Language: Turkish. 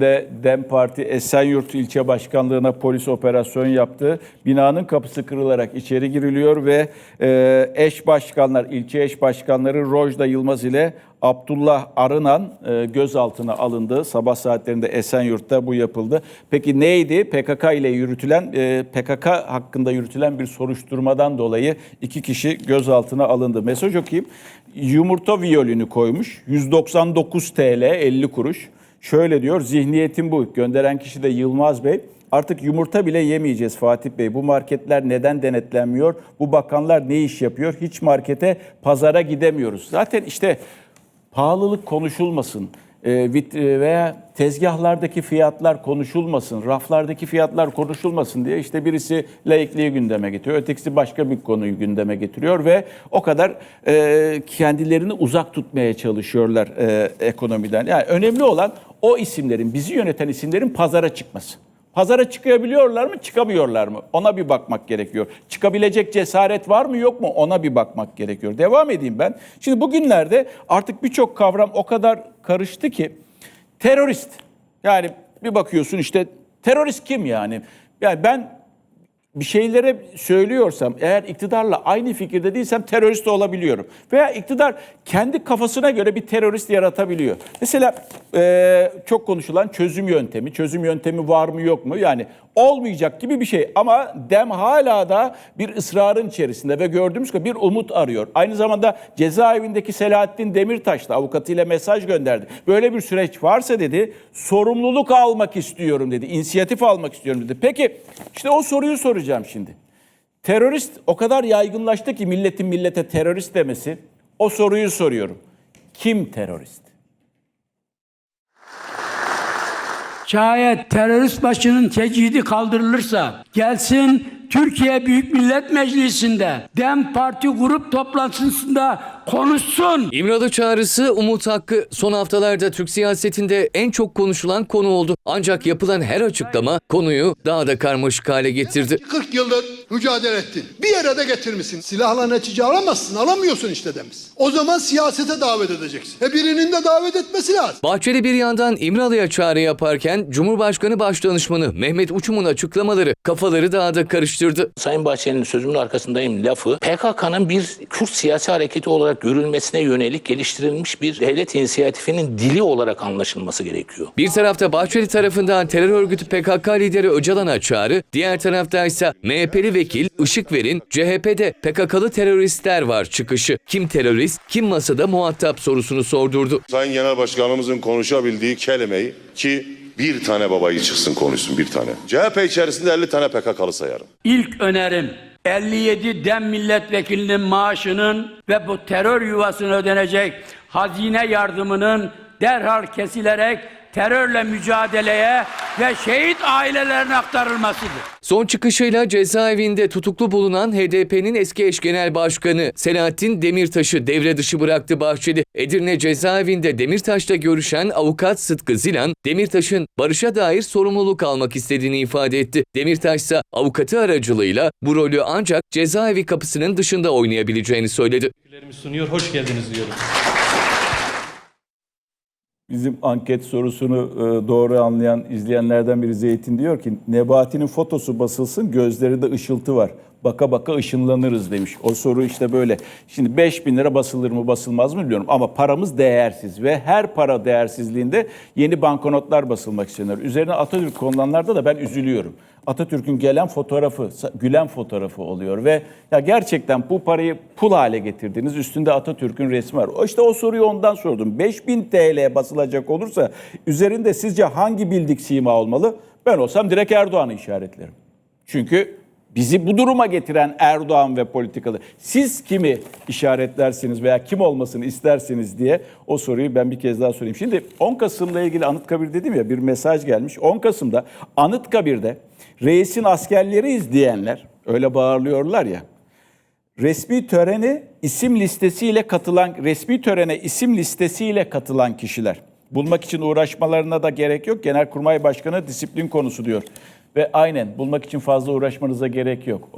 günde DEM Parti Esenyurt ilçe başkanlığına polis operasyon yaptı. Binanın kapısı kırılarak içeri giriliyor ve e, eş başkanlar, ilçe eş başkanları Rojda Yılmaz ile Abdullah Arınan e, gözaltına alındı. Sabah saatlerinde Esenyurt'ta bu yapıldı. Peki neydi? PKK ile yürütülen, e, PKK hakkında yürütülen bir soruşturmadan dolayı iki kişi gözaltına alındı. Mesaj okuyayım. Yumurta viyolünü koymuş. 199 TL 50 kuruş. Şöyle diyor, zihniyetim bu. Gönderen kişi de Yılmaz Bey. Artık yumurta bile yemeyeceğiz Fatih Bey. Bu marketler neden denetlenmiyor? Bu bakanlar ne iş yapıyor? Hiç markete, pazara gidemiyoruz. Zaten işte pahalılık konuşulmasın e, e, veya tezgahlardaki fiyatlar konuşulmasın, raflardaki fiyatlar konuşulmasın diye işte birisi laikliği gündeme getiriyor, ötekisi başka bir konuyu gündeme getiriyor ve o kadar e, kendilerini uzak tutmaya çalışıyorlar ekonomiden. Yani önemli olan o isimlerin, bizi yöneten isimlerin pazara çıkması. Pazara çıkabiliyorlar mı, çıkamıyorlar mı? Ona bir bakmak gerekiyor. Çıkabilecek cesaret var mı, yok mu? Ona bir bakmak gerekiyor. Devam edeyim ben. Şimdi bugünlerde artık birçok kavram o kadar karıştı ki terörist. Yani bir bakıyorsun işte terörist kim yani? Yani ben bir şeylere söylüyorsam, eğer iktidarla aynı fikirde değilsem terörist olabiliyorum. Veya iktidar kendi kafasına göre bir terörist yaratabiliyor. Mesela eee, çok konuşulan çözüm yöntemi, çözüm yöntemi var mı yok mu? Yani olmayacak gibi bir şey ama DEM hala da bir ısrarın içerisinde ve gördüğümüz gibi bir umut arıyor. Aynı zamanda cezaevindeki Selahattin Demirtaş da avukatıyla mesaj gönderdi. Böyle bir süreç varsa dedi sorumluluk almak istiyorum dedi, inisiyatif almak istiyorum dedi. Peki işte o soruyu soracağım şimdi. Terörist o kadar yaygınlaştı ki milletin millete terörist demesi. O soruyu soruyorum. Kim terörist? Şayet terörist başının tecidi kaldırılırsa gelsin Türkiye Büyük Millet Meclisi'nde DEM Parti grup toplantısında konuşsun. İmralı çağrısı Umut Hakkı son haftalarda Türk siyasetinde en çok konuşulan konu oldu. Ancak yapılan her açıklama konuyu daha da karmaşık hale getirdi. 40 yıldır mücadele ettin. Bir yere de getirmişsin. Silahla netice alamazsın. Alamıyorsun işte demiş. O zaman siyasete davet edeceksin. E birinin de davet etmesi lazım. Bahçeli bir yandan İmralı'ya çağrı yaparken Cumhurbaşkanı Başdanışmanı Mehmet Uçum'un açıklamaları kafaları daha da karıştırdı. Sayın Bahçeli'nin sözümün arkasındayım lafı PKK'nın bir Kürt siyasi hareketi olarak görülmesine yönelik geliştirilmiş bir devlet inisiyatifinin dili olarak anlaşılması gerekiyor. Bir tarafta Bahçeli tarafından terör örgütü PKK lideri Öcalan'a çağrı, diğer tarafta ise MHP'li vekil Işıkver'in CHP'de PKK'lı teröristler var çıkışı. Kim terörist, kim masada muhatap sorusunu sordurdu. Sayın Genel Başkanımızın konuşabildiği kelimeyi ki bir tane babayı çıksın konuşsun bir tane. CHP içerisinde 50 tane PKK'lı sayarım. İlk önerim 57 DEM milletvekilinin maaşının ve bu terör yuvasına ödenecek hazine yardımının derhal kesilerek terörle mücadeleye ve şehit ailelerine aktarılmasıdır. Son çıkışıyla cezaevinde tutuklu bulunan HDP'nin eski eş genel başkanı Selahattin Demirtaş'ı devre dışı bıraktı Bahçeli. Edirne cezaevinde Demirtaş'la görüşen avukat Sıtkı Zilan, Demirtaş'ın barışa dair sorumluluk almak istediğini ifade etti. Demirtaş ise avukatı aracılığıyla bu rolü ancak cezaevi kapısının dışında oynayabileceğini söyledi. Sunuyor. Hoş geldiniz diyorum. Bizim anket sorusunu e, doğru anlayan izleyenlerden biri Zeytin diyor ki Nebati'nin fotosu basılsın gözleri de ışıltı var. Baka baka ışınlanırız demiş. O soru işte böyle. Şimdi 5 bin lira basılır mı basılmaz mı bilmiyorum ama paramız değersiz ve her para değersizliğinde yeni banknotlar basılmak istenir. Üzerine Atatürk konulanlarda da ben üzülüyorum. Atatürk'ün gelen fotoğrafı, gülen fotoğrafı oluyor ve ya gerçekten bu parayı pul hale getirdiniz. Üstünde Atatürk'ün resmi var. İşte o soruyu ondan sordum. 5000 TL basılacak olursa üzerinde sizce hangi bildik sima olmalı? Ben olsam direkt Erdoğan'ı işaretlerim. Çünkü bizi bu duruma getiren Erdoğan ve politikalı. Siz kimi işaretlersiniz veya kim olmasını istersiniz diye o soruyu ben bir kez daha sorayım. Şimdi 10 Kasım'la ilgili Anıtkabir dedim ya bir mesaj gelmiş. 10 Kasım'da Anıtkabir'de reisin askerleri izleyenler öyle bağırıyorlar ya. Resmi töreni isim listesiyle katılan resmi törene isim listesiyle katılan kişiler. Bulmak için uğraşmalarına da gerek yok. Genelkurmay Başkanı disiplin konusu diyor. Ve aynen bulmak için fazla uğraşmanıza gerek yok.